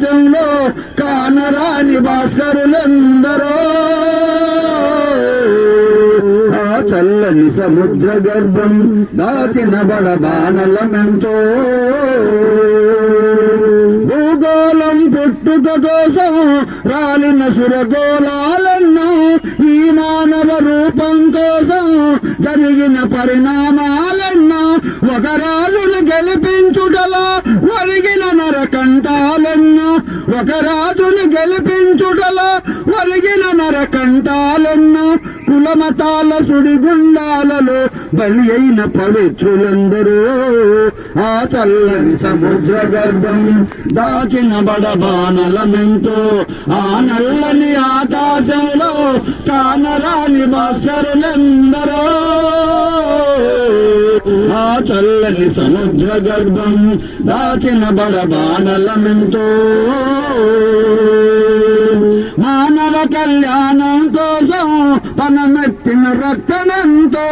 దేశంలో కానరాని భాస్కరులందరూ ఆ చల్లని సముద్ర గర్భం దాచిన బడబానలమెంతో భూగోళం పుట్టుక కోసం రాలిన సురగోళాలన్నా ఈ మానవ రూపం కోసం జరిగిన పరిణామాలన్నా ఒక రాజును గెలిపించుటలా ఒరిగిన నరకంటాలెన్నో ఒక రాజుని గెలిపించుటల వరిగిన నరకంటాలెన్నో కులమతాల సుడిగుండాలలో బలి అయిన పవిత్రులందరూ ఆ చల్లని సముద్ర గర్భం దాచిన బడబానలమెంతో ఆ నల్లని ఆకాశంలో కానరాని భాస్కరులందరూ. ఆ చల్లని సముద్ర గర్భం దాచిన బడబానలమెంతో పనమెత్తిన రక్తమెంతో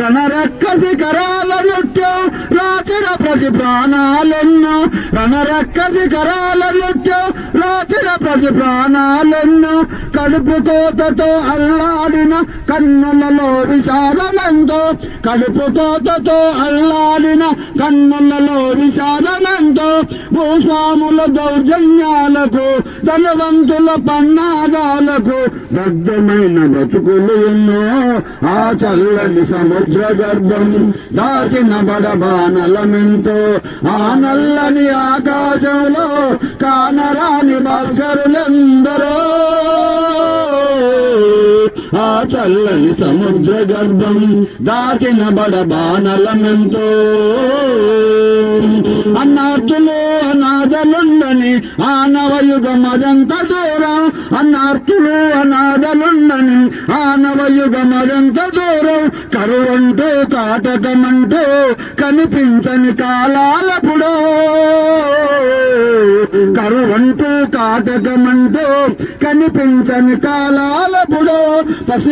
రణరక్క శిఖరాల నృత్యం. రాచిన ప్రతి ప్రాణాలెన్నో రణరక్క శిఖరాల నృత్యం. రాచిన ప్రతి ప్రాణాలెన్నో కడుపు కోతతో అల్లాడిన కన్నులలో విషాదమెంతో. కడుపు కోతతో అల్లాడిన కన్నులలో విషాదమెంతో భూస్వాముల దౌర్జన్యాలకు ధనవంతుల పన్నాగాలకు దగ్ధమైన బతుకులు ఎన్నో. ఆ చల్లని సముద్ర గర్భం దాచిన బడబానలమెంతో ఆ నల్లని ఆకాశంలో కానరాని భాస్కరులందరూ. చల్లని సముద్ర గర్భం దాచిన బడబానలమెంతో అన్నార్తులు అనాథలుండని ఆనవయుగం అదంత దూరం. అన్నార్తులు అనాథలుండని ఆనవయుగం అదంత దూరం. కరువంటూ కాటకమంటూ కనిపించని కాలాలపుడో. కరువంటూ కాటకమంటూ కనిపించని కాలాలపుడో.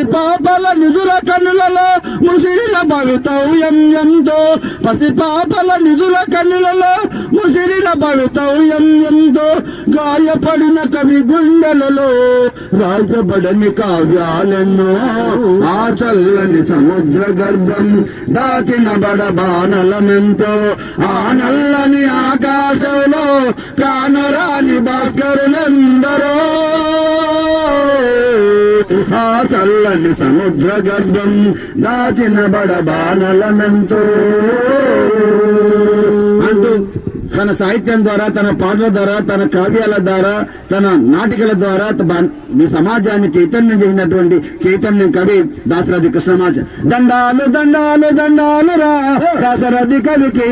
పసిపాపల నిధుల కన్నులలో ముసిరిన భవితవ్యం ఎంతో. పసిపాపల నిధుల కన్నులలో ముసిరిన భవితవ్యం ఎంతో. గాయపడిన కవి గుండెలలో రాజబడని కావ్యాలెన్నో. ఆ చల్లని సముద్ర గర్భం దాచిన బడబానలమెంతో ఆ నల్లని ఆకాశంలో కానరాని భాస్కరులందరూ. చల్లని సముద్ర గర్భం దాచిన బడబానలమెంతో. అంటూ తన సాహిత్యం ద్వారా తన పాటల ద్వారా తన కావ్యాల ద్వారా తన నాటికల ద్వారా మీ సమాజాన్ని చైతన్యం చేసినటువంటి చైతన్యం కవి దాసరథి కృష్ణమాచ దండాలు దండాలు దండాలు రా దాసరథి కవికి